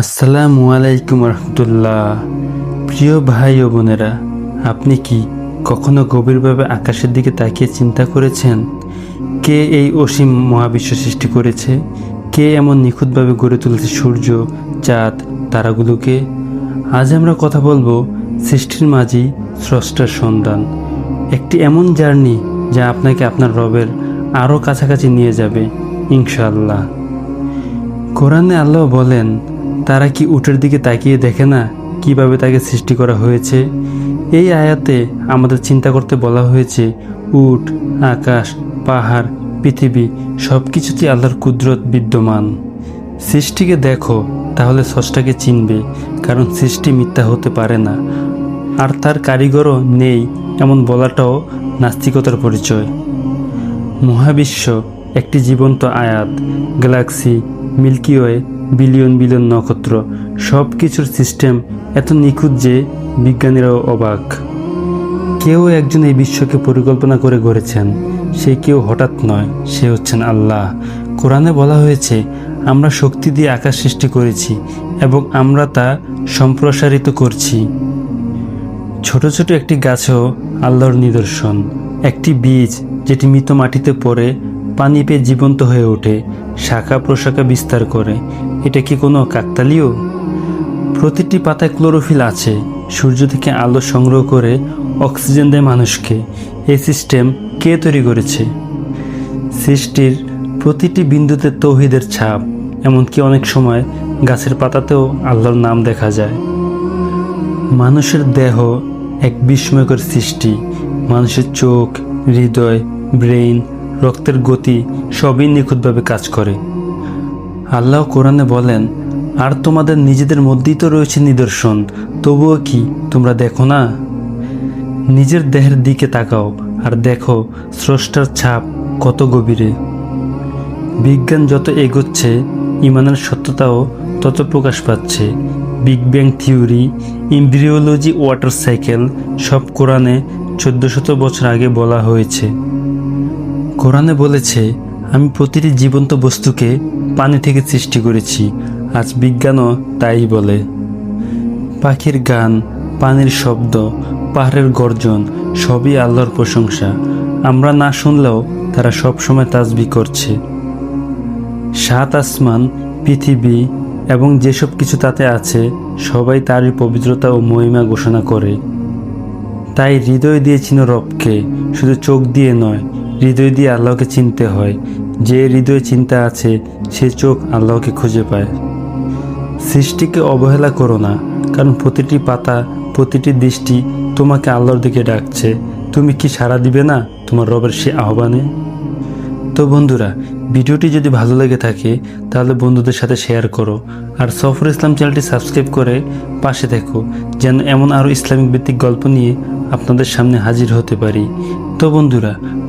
আসসালামু আলাইকুম রহমতুল্লাহ। প্রিয় ভাই ও বোনেরা, আপনি কি কখনো গভীরভাবে আকাশের দিকে তাকিয়ে চিন্তা করেছেন? কে এই অসীম মহাবিশ্ব সৃষ্টি করেছে? কে এমন নিখুঁতভাবে গড়ে তুলেছে সূর্য, চাঁদ, তারাগুলোকে? আজ আমরা কথা বলব সৃষ্টির মাঝি স্রষ্টার সন্ধান। একটি এমন জার্নি যা আপনাকে আপনার রবের আরও কাছাকাছি নিয়ে যাবে, ইনশাআল্লাহ। কোরআনে আল্লাহ বলেন তারা কি উটের দিকে তাকিয়ে দেখে না কীভাবে তাকে সৃষ্টি করা হয়েছে? এই আয়াতে আমাদের চিন্তা করতে বলা হয়েছে, উট, আকাশ, পাহাড়, পৃথিবী সব কিছুতেই আল্লাহর কুদরত বিদ্যমান। সৃষ্টিকে দেখো, তাহলে স্রষ্টাকে চিনবে, কারণ সৃষ্টি মিথ্যা হতে পারে না। আর তার কারিগরও নেই, এমন বলাটাও নাস্তিকতার পরিচয়। মহাবিশ্ব একটি জীবন্ত আয়াত, galaxy, milky way billion billion নক্ষত্র সব কিছুর সিস্টেম এত নিখুঁত যে বিজ্ঞানীরাও অবাক। কেউ একজন এই বিশ্বকে পরিকল্পনা করে গড়েছেন, সে কেউ হঠাৎ নয়, সে হচ্ছেন আল্লাহ। কোরআনে বলা হয়েছে, আমরা শক্তি দিয়ে আকাশ সৃষ্টি করেছি এবং আমরা তা সম্প্রসারিত করছি। ছোট ছোট একটি গাছও আল্লাহর নিদর্শন। একটি বীজ যেটি মৃত মাটিতে পড়ে, পানি পেয়ে জীবন্ত হয়ে ওঠে, শাখা প্রশাখা বিস্তার করে। এটা কি কোনো কাকতালীয়? প্রতিটি পাতায় ক্লোরোফিল আছে, সূর্য থেকে আলো সংগ্রহ করে অক্সিজেন দেয় মানুষকে। এই সিস্টেম কে তৈরি করেছে? সৃষ্টির প্রতিটি বিন্দুতে তৌহিদের ছাপ, এমনকি অনেক সময় গাছের পাতাতেও আল্লাহর নাম দেখা যায়। মানুষের দেহ এক বিস্ময়কর সৃষ্টি। মানুষের চোখ, হৃদয়, ব্রেইন, রক্তের গতি সবই নিখুঁতভাবে কাজ করে। আল্লাহ কোরআনে বলেন, আর তোমাদের নিজেদের মধ্যেই তো রয়েছে নিদর্শন, তবুও কি তোমরা দেখো না? নিজের দেহের দিকে তাকাও আর দেখো স্রষ্টার ছাপ কত গভীরে। বিজ্ঞান যত এগোচ্ছে, ইমানের সত্যতাও তত প্রকাশ পাচ্ছে। Big bang theory, embryology, water cycle সব কোরআনে চোদ্দ শত বছর আগে বলা হয়েছে। কোরআনে বলেছে, আমি প্রতিটি জীবন্ত বস্তুকে পানি থেকে সৃষ্টি করেছি, আজ বিজ্ঞানও তাই বলে। পাখির গান, পানির শব্দ, পাহাড়ের গর্জন, সবই আল্লাহর প্রশংসা। আমরা না শুনলেও তারা সবসময় তাজবি করছে। সাত আসমান, পৃথিবী এবং যেসব কিছু তাতে আছে, সবাই তারই পবিত্রতা ও মহিমা ঘোষণা করে। তাই হৃদয় দিয়ে চিনো রবকে, শুধু চোখ দিয়ে নয় হৃদয় দিয়ে আল্লাহকে চিনতে হয়। যে হৃদয়ে চিন্তা আছে, সে চোখ আল্লাহকে খুঁজে পায়। সৃষ্টিকে অবহেলা করো না, কারণ প্রতিটি পাতা, প্রতিটি দৃষ্টি তোমাকে আল্লাহর দিকে ডাকছে। তুমি কি সাড়া দিবে না তোমার রবের সে আহ্বানে? তো বন্ধুরা, ভিডিওটি যদি ভালো লেগে থাকে, তাহলে বন্ধুদের সাথে শেয়ার করো। আর সফর ইসলাম চ্যানেলটি সাবস্ক্রাইব করে পাশে থেকো যেন এমন আরও ইসলামিক ভিত্তিক গল্প নিয়ে আপনাদের সামনে হাজির হতে পারি। তো বন্ধুরা